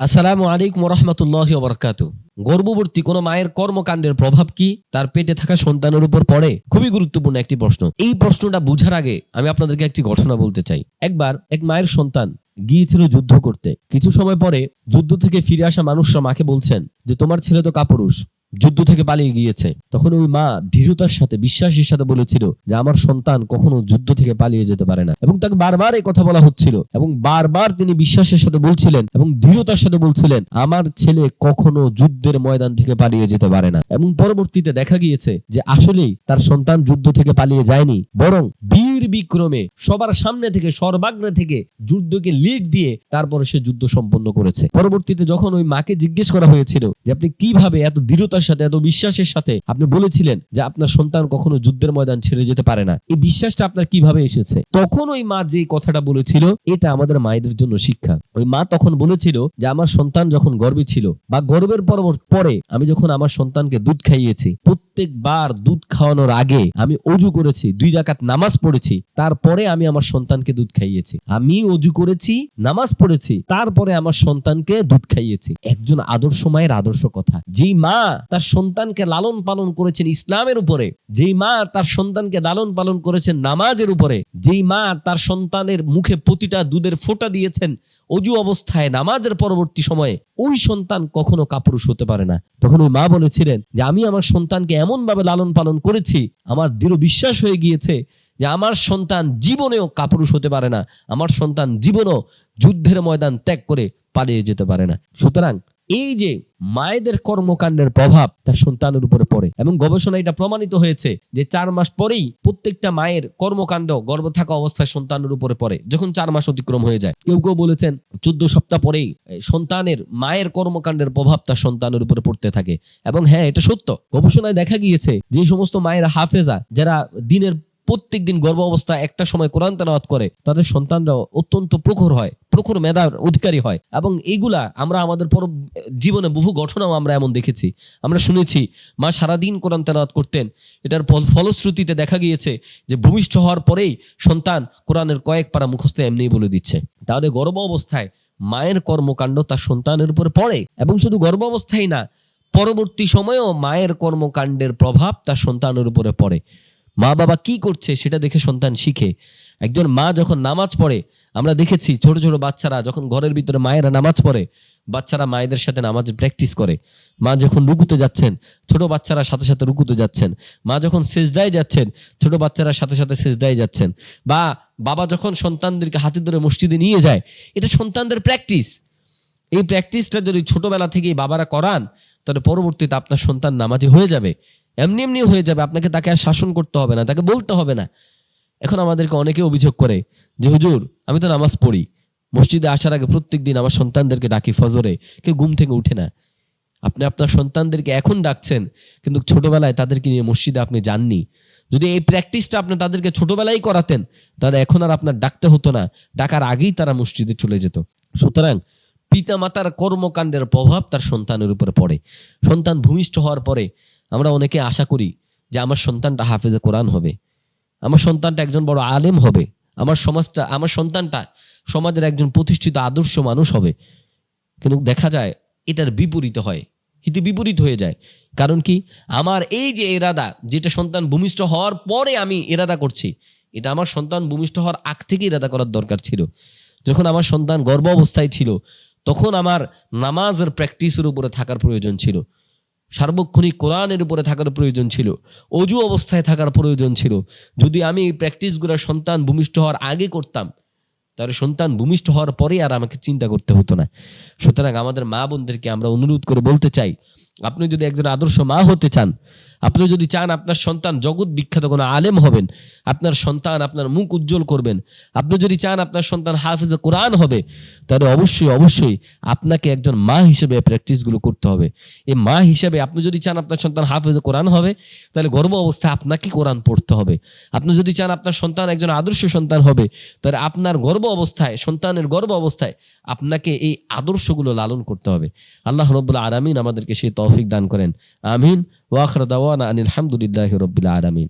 আসসালামু আলাইকুম রহমতুল্লাহ বরকাত গর্ভবর্তী কোন মায়ের কর্মকাণ্ডের প্রভাব কি? তার পেটে থাকা সন্তানের উপর পড়ে? খুবই গুরুত্বপূর্ণ একটি প্রশ্ন। এই প্রশ্নটা বুঝার আগে আমি আপনাদেরকে একটি ঘটনা বলতে চাই। একবার এক মায়ের সন্তান গিয়েছিল যুদ্ধ করতে। কিছু সময় পরে যুদ্ধ থেকে ফিরে আসা মানুষরা মাকে বলছেন যে, তোমার ছেলে তো কাপুরুষ। যুদ্ধ থেকে পালিয়ে গিয়েছে। তখন ওই মা দৃঢ়তার সাথে, বিশ্বাসের সাথে বলেছিল যে, আমার সন্তান কখনো যুদ্ধ থেকে পালিয়ে যেতে পারে না। এবং তাকে বারবার এই কথা বলা হচ্ছিল। এবং বারবার তিনি বিশ্বাসের সাথে বলছিলেন এবং দৃঢ়তার সাথে বলছিলেন, আমার ছেলে কখনো যুদ্ধের ময়দান থেকে পালিয়ে যেতে পারে না। এবং পরবর্তীতে দেখা গিয়েছে যে, আসলেই তার সন্তান যুদ্ধ থেকে পালিয়ে যায়নি, বরং বীর বিক্রমে সবার সামনে থেকে, সর্বাগ্রে থেকে যুদ্ধকে লিড দিয়ে তারপরে সে যুদ্ধ সম্পন্ন করেছে। পরবর্তীতে যখন ওই মাকে জিজ্ঞেস করা হয়েছিল যে, আপনি কীভাবে এত দৃঢ়তার সাথে, এত বিশ্বাসের সাথে আপনি বলেছিলেন যে আপনার সন্তান কখনো যুদ্ধের ময়দান ছেড়ে যেতে পারে না? এই বিশ্বাসটা আপনার কীভাবে এসেছে? তখন ওই মা যে কথাটা বলেছিল, এটা আমাদের মায়েদের জন্য শিক্ষা। ওই মা তখন বলেছিল যে, আমার সন্তান যখন গর্বে ছিল বা গর্বের পরে আমি যখন আমার সন্তানকে দুধ খাইয়েছি, প্রত্যেকবার দুধ খাওয়ানোর আগে আমি অজু করেছি, দুই রাকাত নামাজ পড়েছি তারপরে আমি আমার সন্তানকে দুধ খাইয়েছি। আমি অজু করেছি, নামাজ পড়েছি, তারপরে আমার সন্তানকে দুধ খাইয়েছি। একজন আদর্শ মায়ের আদর্শ কথা। যেই মা তার সন্তানকে লালন পালন করেছেন ইসলামের উপরে, যেই মা তার সন্তানকে লালন পালন করেছেন নামাজের উপরে, যেই মা তার সন্তানের মুখে প্রতিটা দুধের ফোঁটা দিয়েছেন অজু অবস্থায় নামাজের পরবর্তী সময়ে, ওই সন্তান কখনো কাপুরুষ হতে পারে না। তখন ওই মা বলেছিলেন যে, আমি আমার সন্তানকে এমন ভাবে লালন পালন করেছি, আমার দৃঢ় বিশ্বাস হয়ে গিয়েছে যে আমার সন্তান জীবনেও কাপুরুষ হতে পারে না, আমার সন্তান জীবনও যুদ্ধের ময়দান ত্যাগ করে পালিয়ে যেতে পারে না। সুতরাং এই যে মায়েদের কর্মকাণ্ডের প্রভাব তার সন্তানের উপরে পড়ে এবং গবেষণা এটা প্রমাণিত হয়েছে যে চার মাস পরেই প্রত্যেকটা মায়ের কর্মকাণ্ড গর্ভ থাকা অবস্থায় সন্তানের উপরে পড়ে, যখন চার মাস অতিক্রম হয়ে যায়। কেউ কেউ বলেছেন চোদ্দ সপ্তাহ পরেই সন্তানের মায়ের কর্মকাণ্ডের প্রভাব তার সন্তানের উপরে পড়তে থাকে। এবং হ্যাঁ এটা সত্য। গবেষণায় দেখা গিয়েছে যে সমস্ত মায়ের হাফেজা, যারা দিনের প্রত্যেক দিন গর্ভ অবস্থা একটা সময় কোরআন তেলাওয়াত করে, তাদের সন্তানরা অত্যন্ত প্রখর হয়, প্রখর মেধার অধিকারী হয় এবং এইগুলা আমরা আমাদের পর জীবনে বহু ঘটনাও আমরা এমন দেখেছি। আমরা শুনেছি, মা সারাদিন কোরআন তেলাওয়াত করতেন, এটার ফল- ফলশ্রুতিতে দেখা গিয়েছে যে ভূমিষ্ঠ হওয়ার পরেই সন্তান কোরআনের কয়েক পারা মুখস্থ এমনিই বলে দিচ্ছে। তাহলে গর্ভ অবস্থায় মায়ের কর্মকাণ্ড তার সন্তানের উপর পড়ে এবং শুধু গর্ভ অবস্থায় না, পরবর্তী সময়েও মায়ের কর্মকাণ্ডের প্রভাব তার সন্তানের উপরে পড়ে। মা বাবা কি করছে সেটা দেখে সন্তান শিখে। একজন মা যখন নামাজ পড়ে, আমরা দেখেছি ছোট ছোট বাচ্চারা যখন ঘরের ভিতরে মায়েরা নামাজ পড়ে, বাচ্চারা মায়েদের সাথে নামাজ প্র্যাকটিস করে। মা যখন রুকুতে যাচ্ছেন, ছোট বাচ্চারা সাথে সাথে রুকুতে যাচ্ছেন। মা যখন সেজদায় যাচ্ছেন, ছোট বাচ্চারা সাথে সাথে সেজদায় যাচ্ছেন। বা বাবা যখন সন্তানদেরকে হাতে ধরে মসজিদে নিয়ে যায়, এটা সন্তানদের প্র্যাকটিস এই প্র্যাকটিসটা যদি ছোটবেলা থেকেই বাবারা করান, তাহলে পরবর্তীতে আপনার সন্তান নামাজি হয়ে যাবে। এমনি এমনি হয়ে যাবে, আপনাকে তাকে আর শাসন করতে হবে না, তাকে বলতে হবে না। এখন আমাদেরকে অনেকে অভিযোগ করে যে, হুজুর, আমি তো নামাজ পড়ি। মসজিদে আসার আগে প্রত্যেক দিন আমার সন্তানদেরকে ডাকি ফজরে, কেউ ঘুম থেকে উঠে না। আপনি আপনার সন্তানদেরকে এখন ডাকছেন, কিন্তু ছোটবেলায় তাদেরকে নিয়ে মসজিদে আপনি যাননি। যদি এই প্র্যাকটিসটা আপনি তাদেরকে ছোটবেলায় করাতেন, তাহলে এখন আর আপনার ডাকতে হতো না। ডাকার আগেই তারা মসজিদে চলে যেত। সুতরাং পিতা মাতার কর্মকাণ্ডের প্রভাব তার সন্তানের উপরে পড়ে। সন্তান ভূমিষ্ঠ হওয়ার পরে আমরা অনেকে আশা করি যে আমার সন্তানটা হাফেজে কোরআন হবে। আমার সন্তানটা একজন বড় আলেম হবে। আমার সমাজটা, আমার সন্তানটা সমাজের একজন প্রতিষ্ঠিত আদর্শ মানুষ হবে। কিন্তু দেখা যায় এটার বিপরীত হয়। হিতে বিপরীত হয়ে যায়। কারণ কি? আমার এই যে এরাদা, যেটা সন্তান ভূমিষ্ঠ হওয়ার পরে আমি এরাদা করছি, এটা আমার সন্তান ভূমিষ্ঠ হওয়ার আগ থেকে ইরাদা করার দরকার ছিল। যখন আমার সন্তান গর্ভ অবস্থায় ছিল, তখন আমার নামাজের প্র্যাকটিসের উপরে থাকার প্রয়োজন ছিল। সার্বক্ষণিক কোরআনের উপরে থাকার প্রয়োজন ছিল, অজু অবস্থায় থাকার প্রয়োজন ছিল। যদি আমি এই প্র্যাকটিসগুলো সন্তান ভূমিষ্ঠ হওয়ার আগে করতাম, তাহলে সন্তান ভূমিষ্ঠ হওয়ার পরে আর আমাকে চিন্তা করতে হতো না। সুতরাং আমাদের মা বোনদেরকে আমরা অনুরোধ করে বলতে চাই আপনি যদি একজন আদর্শ মা হতে চান, আপনি যদি চান আপনার সন্তান জগৎ বিখ্যাত, কোনো আলেম হবেন, আপনার সন্তান আপনার মুখ উজ্জ্বল করবেন, আপনি যদি চান আপনার সন্তান হাফিজে কোরআন হবে, তাহলে অবশ্যই অবশ্যই আপনাকে একজন মা হিসেবে প্র্যাকটিসগুলো করতে হবে। এই মা হিসেবে আপনি যদি চান আপনার সন্তান হাফিজে কোরআন হবে, তাহলে গর্ব অবস্থায় আপনাকে কোরআন পড়তে হবে। আপনি যদি চান আপনার সন্তান একজন আদর্শ সন্তান হবে, তাহলে আপনার গর্ব অবস্থায়, সন্তানের গর্ব অবস্থায় আপনাকে এই আদর্শগুলো লালন করতে হবে। আল্লাহ রব্বুল আরামিন আমাদেরকে সেই তৌফিক দান করেন। আমিন। ওয়াখর দাওয়ানা আনিল হামদুলিল্লাহ রব্বিল আরামিন